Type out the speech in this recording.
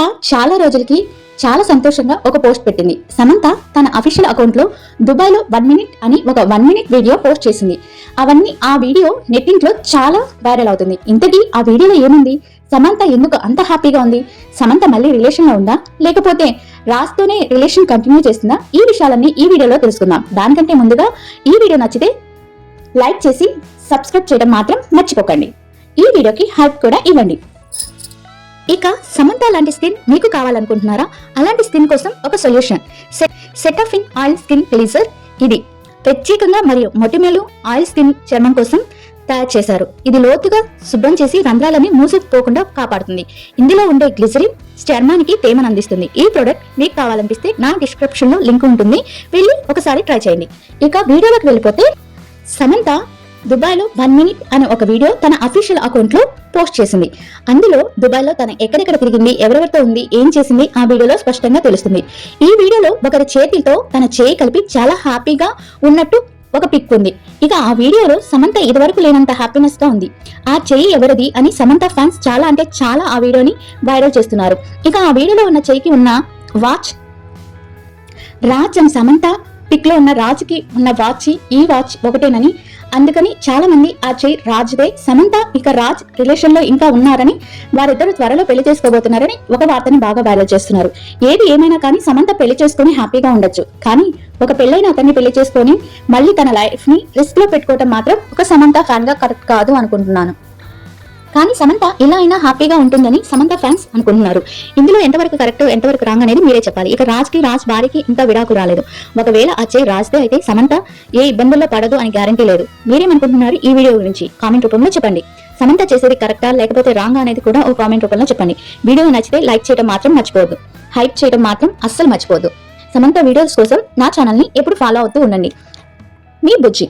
సమంత చాలా రోజులకి చాలా సంతోషంగా ఒక పోస్ట్ పెట్టింది. సమంత తన అఫీషియల్ అకౌంట్లో దుబాయ్లో వన్ మినిట్ అని ఒక వన్ మినిట్ వీడియో పోస్ట్ చేసింది. అవన్నీ ఆ వీడియో నెట్టింగ్లో చాలా వైరల్ అవుతుంది. ఇంతకీ ఆ వీడియోలో ఏముంది? సమంత ఎందుకు అంత హ్యాపీగా ఉంది? సమంత మళ్ళీ రిలేషన్లో ఉందా? లేకపోతే రాస్తూనే రిలేషన్ కంటిన్యూ చేస్తుందా? ఈ విషయాలన్నీ ఈ వీడియోలో తెలుసుకుందాం. దానికంటే ముందుగా ఈ వీడియో నచ్చితే లైక్ చేసి సబ్స్క్రైబ్ చేయడం మాత్రం మర్చిపోకండి. ఈ వీడియోకి హైప్ కూడా ఇవ్వండి. ఇక సమంత లాంటి స్కిన్ మీకు కావాలనుకుంటున్నారా? అలాంటి స్కిన్ కోసం ఒక solution. Cetaphil oil skin cleanser ఇది. ప్రత్యేకంగా మరియు మొటిమలు ఆయిల్ స్కిన్ చర్మం కోసం తయారు చేశారు. ఇది లోతుగా శుభ్రం చేసి రంధ్రాలని మూసుకుపోకుండా కాపాడుతుంది. ఇందులో ఉండే గ్లిజరిన్ చర్మానికి తేమను అందిస్తుంది. ఈ ప్రోడక్ట్ మీకు కావాలనిపిస్తే నా డిస్క్రిప్షన్లో లింక్ ఉంటుంది. వెళ్ళి ఒకసారి ట్రై చేయండి. ఇక వీడియోలోకి వెళ్ళిపోతే సమంత దుబాయ్లో వన్ మినిట్ అనే ఒక వీడియో తన అఫీషియల్ అకౌంట్లో పోస్ట్ చేసింది. అందులో దుబాయ్లో తన ఎక్కడెక్కడ తిరిగింది ఎవరెవరితో ఉంది ఏం చేసింది ఆ వీడియోలో స్పష్టంగా తెలుస్తుంది. ఈ వీడియోలో ఒకరి చేతితో తన చేయి కలిపి చాలా హ్యాపీగా ఉన్నట్టు ఒక పిక్ ఉంది. ఇక ఆ వీడియోలో సమంత ఇదివరకు లేనంత హ్యాపీనెస్గా ఉంది. ఆ చెయ్యి ఎవరిది అని సమంత ఫ్యాన్స్ చాలా అంటే చాలా ఆ వీడియోని వైరల్ చేస్తున్నారు. ఇక ఆ వీడియోలో ఉన్న చెయ్యికి ఉన్న వాచ్ రాజ్ అండ్ సమంత పిక్లో ఉన్న రాజుకి ఉన్న వాచ్ ఈ వాచ్ ఒకటేనని. అందుకని చాలా మంది ఆ చైర్ రాజుదే. సమంత ఇక రాజ్ రిలేషన్లో ఇంకా ఉన్నారని వారిద్దరు త్వరలో పెళ్ళి చేసుకోబోతున్నారని ఒక వార్తని బాగా వైరల్ చేస్తున్నారు. ఏది ఏమైనా కానీ సమంత పెళ్ళి చేసుకుని హ్యాపీగా ఉండొచ్చు. కానీ ఒక పెళ్ళైన అతన్ని పెళ్ళి చేసుకొని మళ్ళీ తన లైఫ్ని రిస్క్లో పెట్టుకోవటం మాత్రం ఒక సమంత ఫ్యాన్గా కరెక్ట్ కాదు అనుకుంటున్నాను. కానీ సమంత ఇలా అయినా హ్యాపీగా ఉంటుందని సమంత ఫ్యాన్స్ అనుకుంటున్నారు. ఇందులో ఎంతవరకు కరెక్ట్ ఎంతవరకు రాంగ్ అనేది మీరే చెప్పాలి. ఇక రాజ్కి రాజ్ భార్యకి ఇంకా విడాకు రాలేదు. ఒకవేళ అచ్చే రాజ్దే అయితే సమంత ఏ ఇబ్బందుల్లో పడదు అని గ్యారంటీ లేదు. మీరేమనుకుంటున్నారు ఈ వీడియో గురించి? కామెంట్ రూపంలో చెప్పండి. సమంత చేసేది కరెక్టా లేకపోతే రాంగ్ అనేది కూడా ఒక కామెంట్ రూపంలో చెప్పండి. వీడియో నచ్చితే లైక్ చేయడం మాత్రం మర్చిపోవద్దు. హైప్ చేయడం మాత్రం అస్సలు మర్చిపోవద్దు. సమంత వీడియోస్ కోసం నా ఛానల్ని ఎప్పుడు ఫాలో అవుతూ ఉండండి. మీ బుజ్జి.